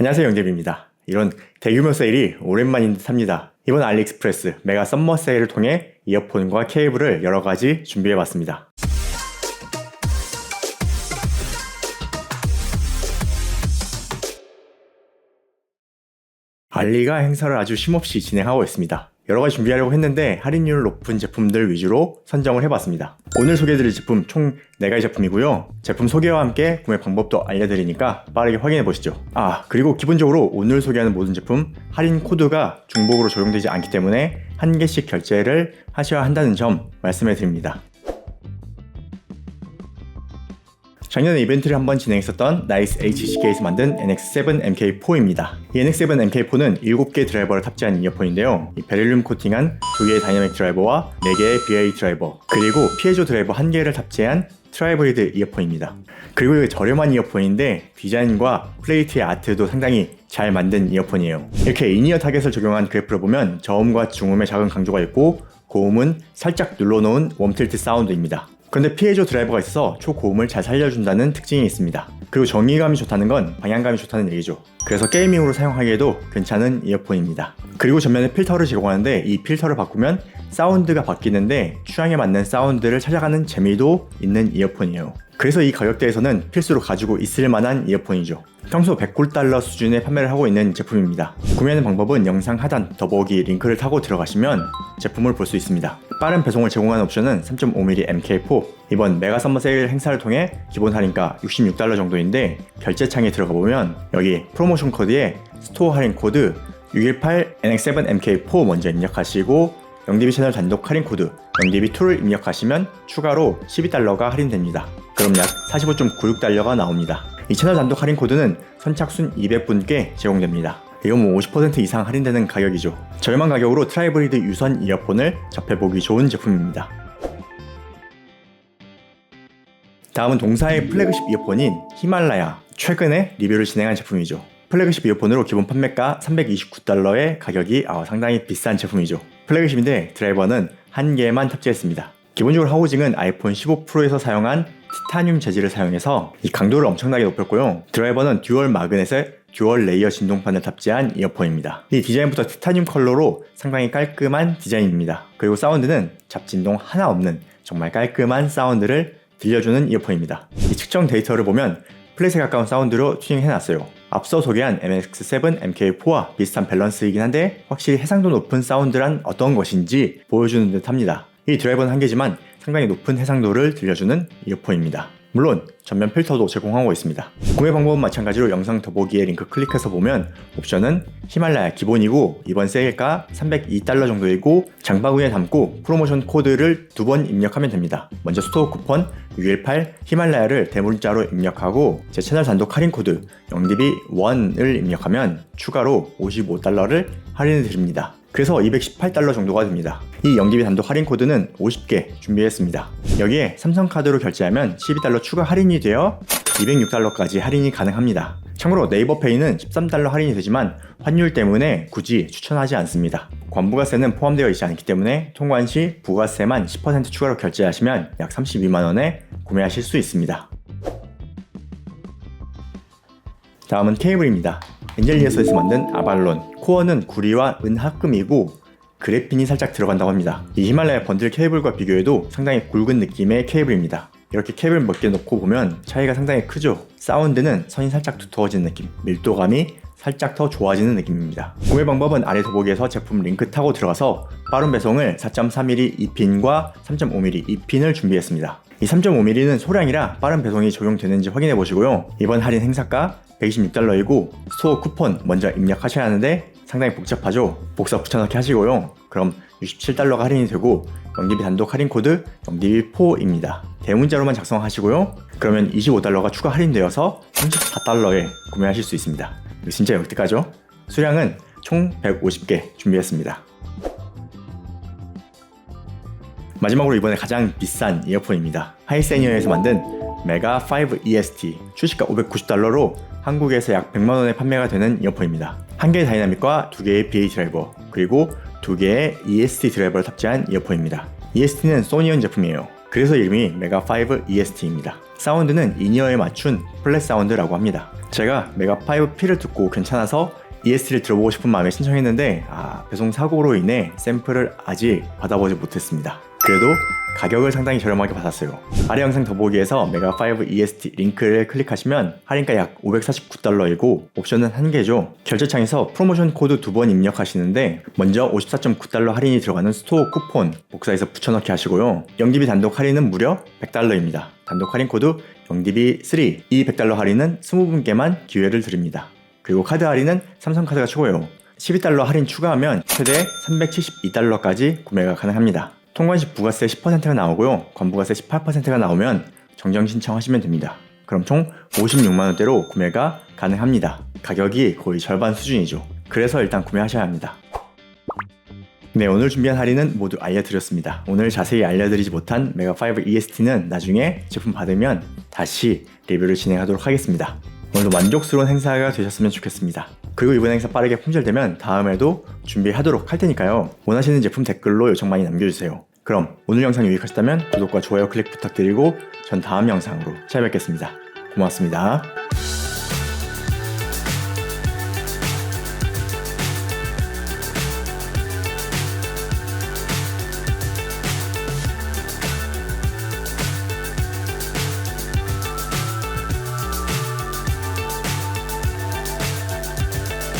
안녕하세요 영재입니다. 이런 대규모 세일이 오랜만인 듯 합니다. 이번 알리익스프레스 메가 썸머 세일을 통해 이어폰과 케이블을 여러 가지 준비해 봤습니다. 알리가 행사를 아주 쉼없이 진행하고 있습니다. 여러 가지 준비하려고 했는데 할인율 높은 제품들 위주로 선정을 해봤습니다. 오늘 소개해드릴 제품 총 4가지 제품이고요. 제품 소개와 함께 구매 방법도 알려드리니까 빠르게 확인해 보시죠. 아, 그리고 기본적으로 오늘 소개하는 모든 제품 할인 코드가 중복으로 적용되지 않기 때문에 한 개씩 결제를 하셔야 한다는 점 말씀해 드립니다. 작년에 이벤트를 한 번 진행했었던 나이스 HCK에서 만든 NX7 MK4입니다. 이 NX7 MK4는 7개 드라이버를 탑재한 이어폰인데요. 이 베릴륨 코팅한 2개의 다이나믹 드라이버와 4개의 BA 드라이버, 그리고 피에조 드라이버 1개를 탑재한 트라이브리드 이어폰입니다. 그리고 이게 저렴한 이어폰인데 디자인과 플레이트의 아트도 상당히 잘 만든 이어폰이에요. 이렇게 인이어 타겟을 적용한 그래프를 보면 저음과 중음의 작은 강조가 있고 고음은 살짝 눌러놓은 웜틸트 사운드입니다. 그런데 피해조 드라이버가 있어서 초고음을 잘 살려준다는 특징이 있습니다. 그리고 정의감이 좋다는 건 방향감이 좋다는 얘기죠. 그래서 게이밍으로 사용하기에도 괜찮은 이어폰입니다. 그리고 전면에 필터를 제공하는데 이 필터를 바꾸면 사운드가 바뀌는데 취향에 맞는 사운드를 찾아가는 재미도 있는 이어폰이에요. 그래서 이 가격대에서는 필수로 가지고 있을 만한 이어폰이죠. 평소 100꿀달러 수준의 판매를 하고 있는 제품입니다. 구매하는 방법은 영상 하단 더보기 링크를 타고 들어가시면 제품을 볼 수 있습니다. 빠른 배송을 제공하는 옵션은 3.5mm MK4 이번 메가 썸머 세일 행사를 통해 기본 할인가 66달러 정도인데 결제 창에 들어가 보면 여기 프로모션 코드에 스토어 할인 코드 618 NX7 MK4 먼저 입력하시고 영디비 채널 단독 할인 코드 영디비2를 입력하시면 추가로 12달러가 할인됩니다. 그럼 약 45.96달러가 나옵니다. 이 채널 단독 할인 코드는 선착순 200분께 제공됩니다. 이건 뭐 50% 이상 할인되는 가격이죠. 저렴한 가격으로 트라이브리드 유선 이어폰을 접해보기 좋은 제품입니다. 다음은 동사의 플래그십 이어폰인 히말라야. 최근에 리뷰를 진행한 제품이죠. 플래그십 이어폰으로 기본 판매가 329달러의 가격이 아, 상당히 비싼 제품이죠. 플래그십인데 드라이버는 한 개만 탑재했습니다. 기본적으로 하우징은 아이폰 15 프로에서 사용한 티타늄 재질을 사용해서 이 강도를 엄청나게 높였고요. 드라이버는 듀얼 마그넷에 듀얼 레이어 진동판을 탑재한 이어폰입니다. 이 디자인부터 티타늄 컬러로 상당히 깔끔한 디자인입니다. 그리고 사운드는 잡진동 하나 없는 정말 깔끔한 사운드를 들려주는 이어폰입니다. 이 측정 데이터를 보면 플랫에 가까운 사운드로 튜닝해놨어요. 앞서 소개한 MX7 MK4와 비슷한 밸런스이긴 한데 확실히 해상도 높은 사운드란 어떤 것인지 보여주는 듯 합니다. 이 드라이버는 한 개지만 상당히 높은 해상도를 들려주는 이어폰입니다. 물론 전면 필터도 제공하고 있습니다. 구매 방법은 마찬가지로 영상 더보기에 링크 클릭해서 보면 옵션은 히말라야 기본이고 이번 세일가 302달러 정도이고 장바구니에 담고 프로모션 코드를 두 번 입력하면 됩니다. 먼저 스토어 쿠폰 618 히말라야를 대문자로 입력하고 제 채널 단독 할인 코드 영디비1을 입력하면 추가로 55달러를 할인해 드립니다. 그래서 218달러 정도가 됩니다. 이 영디비 단독 할인 코드는 50개 준비했습니다. 여기에 삼성카드로 결제하면 12달러 추가 할인이 되어 206달러까지 할인이 가능합니다. 참고로 네이버페이는 13달러 할인이 되지만 환율 때문에 굳이 추천하지 않습니다. 관부가세는 포함되어 있지 않기 때문에 통관 시 부가세만 10% 추가로 결제하시면 약 32만원에 구매하실 수 있습니다. 다음은 케이블입니다. 엔젤리에서에서 만든 아발론 코어는 구리와 은합금이고 그래핀이 살짝 들어간다고 합니다. 이 히말라야 번들 케이블과 비교해도 상당히 굵은 느낌의 케이블입니다. 이렇게 케이블 몇개 놓고 보면 차이가 상당히 크죠. 사운드는 선이 살짝 두터워지는 느낌, 밀도감이 살짝 더 좋아지는 느낌입니다. 구매 방법은 아래 더보기에서 제품 링크 타고 들어가서 빠른 배송을 4.3mm 2핀과 3.5mm 2핀을 준비했습니다. 이 3.5mm는 소량이라 빠른 배송이 적용되는지 확인해 보시고요. 이번 할인 행사가 126달러이고 스토어 쿠폰 먼저 입력하셔야 하는데 상당히 복잡하죠. 복사 붙여넣기 하시고요. 그럼 67달러가 할인이 되고 영디비 단독 할인 코드 영디비 4입니다. 대문자로만 작성하시고요. 그러면 25달러가 추가 할인되어서 34달러에 구매하실 수 있습니다. 진짜 역대가죠? 수량은 총 150개 준비했습니다. 마지막으로 이번에 가장 비싼 이어폰입니다. 하이세니어에서 만든 메가 5 EST 출시가 590달러로 한국에서 약 100만 원에 판매가 되는 이어폰입니다. 한 개의 다이나믹과 두 개의 BA 드라이버, 그리고 두 개의 EST 드라이버를 탑재한 이어폰입니다. EST는 소니언 제품이에요. 그래서 이름이 메가5 EST입니다. 사운드는 인이어에 맞춘 플랫 사운드라고 합니다. 제가 메가5P를 듣고 괜찮아서 EST를 들어보고 싶은 마음에 신청했는데 아, 배송 사고로 인해 샘플을 아직 받아보지 못했습니다. 그래도 가격을 상당히 저렴하게 받았어요. 아래 영상 더보기에서 메가5 EST 링크를 클릭하시면 할인가 약 549달러이고 옵션은 한 개죠. 결제창에서 프로모션 코드 두 번 입력하시는데 먼저 54.9달러 할인이 들어가는 스토어 쿠폰 복사해서 붙여넣기 하시고요. 영디비 단독 할인은 무려 100달러입니다. 단독 할인 코드 영디비 3. 이 100달러 할인은 20분께만 기회를 드립니다. 그리고 카드 할인은 삼성카드가 최고예요. 12달러 할인 추가하면 최대 372달러까지 구매가 가능합니다. 통관 시 부가세 10%가 나오고요. 관부가세 18%가 나오면 정정 신청하시면 됩니다. 그럼 총 56만 원대로 구매가 가능합니다. 가격이 거의 절반 수준이죠. 그래서 일단 구매하셔야 합니다. 네, 오늘 준비한 할인은 모두 알려드렸습니다. 오늘 자세히 알려드리지 못한 메가5 EST는 나중에 제품 받으면 다시 리뷰를 진행하도록 하겠습니다. 오늘도 만족스러운 행사가 되셨으면 좋겠습니다. 그리고 이번 행사 빠르게 품절되면 다음에도 준비하도록 할 테니까요. 원하시는 제품 댓글로 요청 많이 남겨주세요. 그럼 오늘 영상 유익하셨다면 구독과 좋아요 클릭 부탁드리고 전 다음 영상으로 찾아뵙겠습니다. 고맙습니다.